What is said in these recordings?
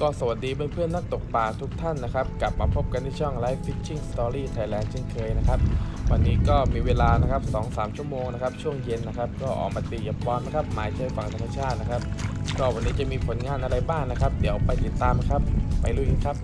ก็สวัสดีเพื่อนๆนักตกปลาทุกท่านนะครับ กลับมาพบกันที่ช่อง Live Fishing Story Thailand เช่นเคยนะครับ วันนี้ก็มีเวลานะครับ 2-3 ชั่วโมงนะครับ ช่วงเย็นนะครับ ก็ออกมาตีหยับบอลนะครับหมายใช้ฝั่งธรรมชาตินะครับ ก็วันนี้จะมีผลงานอะไรบ้างนะครับ เดี๋ยวไปติดตามนะครับ ไปลุยกันครับ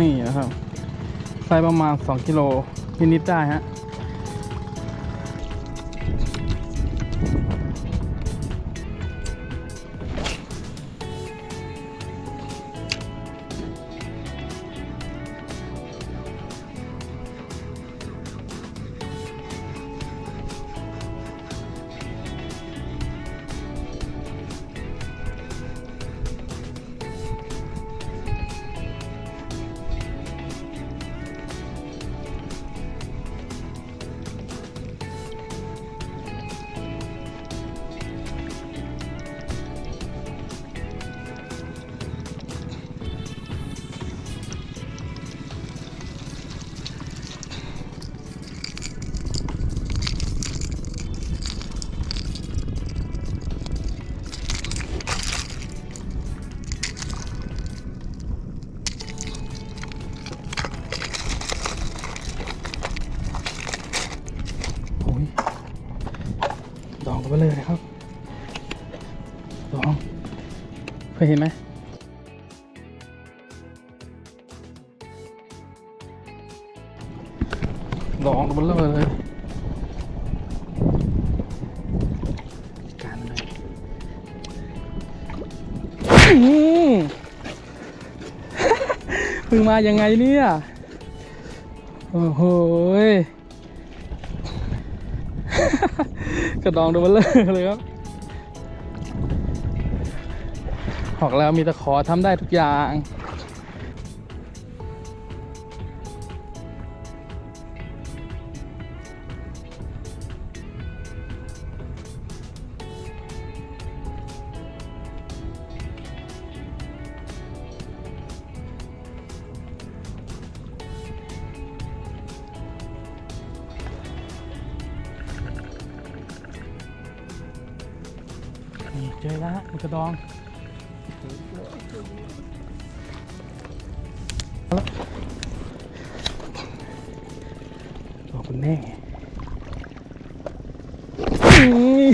นี่นะครับไซส์ประมาณ 2 กิโลนิดๆได้ฮะ ไปเลยครับดองเคยเห็นไหมดองกันไปเลยเลยกันเลยเพิ่งมายังไงเนี่ย โอ้โห กระดองดูเบลเลเลยครับหอกแล้วมีตะขอทำได้ทุกอย่าง นี่เจอแล้วฮะมันกระดองบอกคุณแน่นี่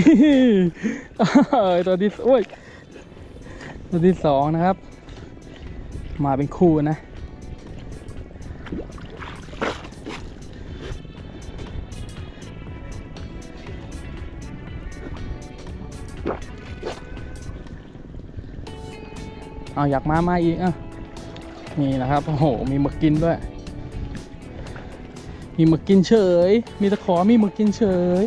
เอ้ยตัวที่โอ้ยตัวที่สองนะครับ มาเป็นคู่นะ เอาอยากมามาอีกอะนี่นะครับโอ้โหมีหมึกกินด้วย มีหมึกกินเฉย มีตะขอมีหมึกกินเฉย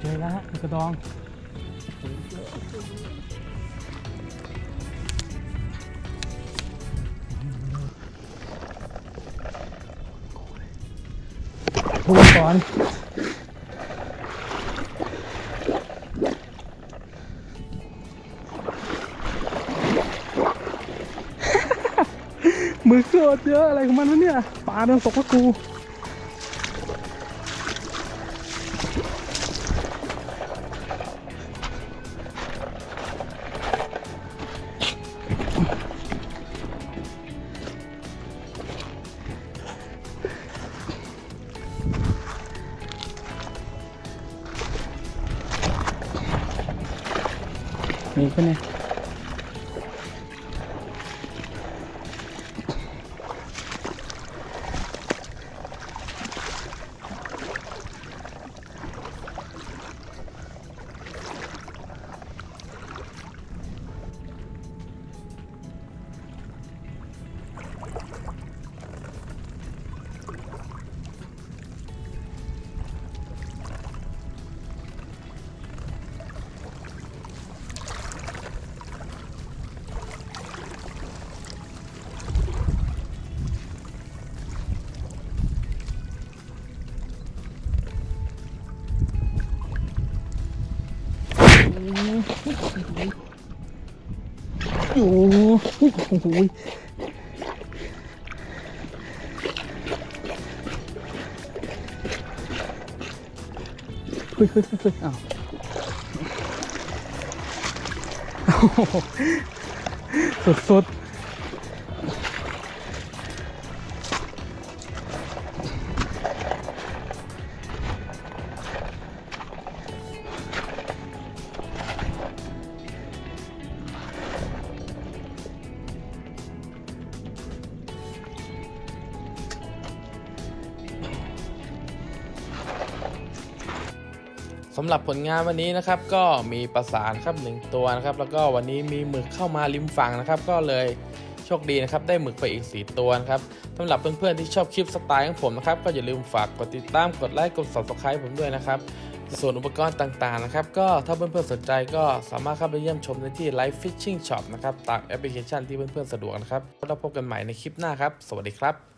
เจอแล้วฮะกระดองพูดก่อนมือโคตรเยอะอะไรของมันวะเนี่ยปลาโดนตกก็กู มีปะเนี่ย โอ้โหโอ้โหเฮ้ยเฮ้ยเฮ้ยอ้าวสุดๆ สำหรับผลงานวันนี้นะครับก็มีประสานครับหนึ่งตัวนะครับแล้วก็วันนี้มีหมึกเข้ามาริมฝั่งนะครับ ก็เลยโชคดีนะครับได้หมึกไปอีก 4 ตัวนะครับสำหรับเพื่อนๆที่ชอบคลิปสไตล์ของผมนะครับก็อย่าลืมฝากกดติดตามกดไลค์กด subscribe ผมด้วยนะครับส่วนอุปกรณ์ต่างๆนะครับก็ถ้าเพื่อนๆสนใจก็สามารถเข้าไปเยี่ยมชมได้ที่ Live Fishing Shop นะครับตามแอปพลิเคชันที่เพื่อนๆสะดวกนะครับแล้วพบกันใหม่ในคลิปหน้าครับ สวัสดีครับ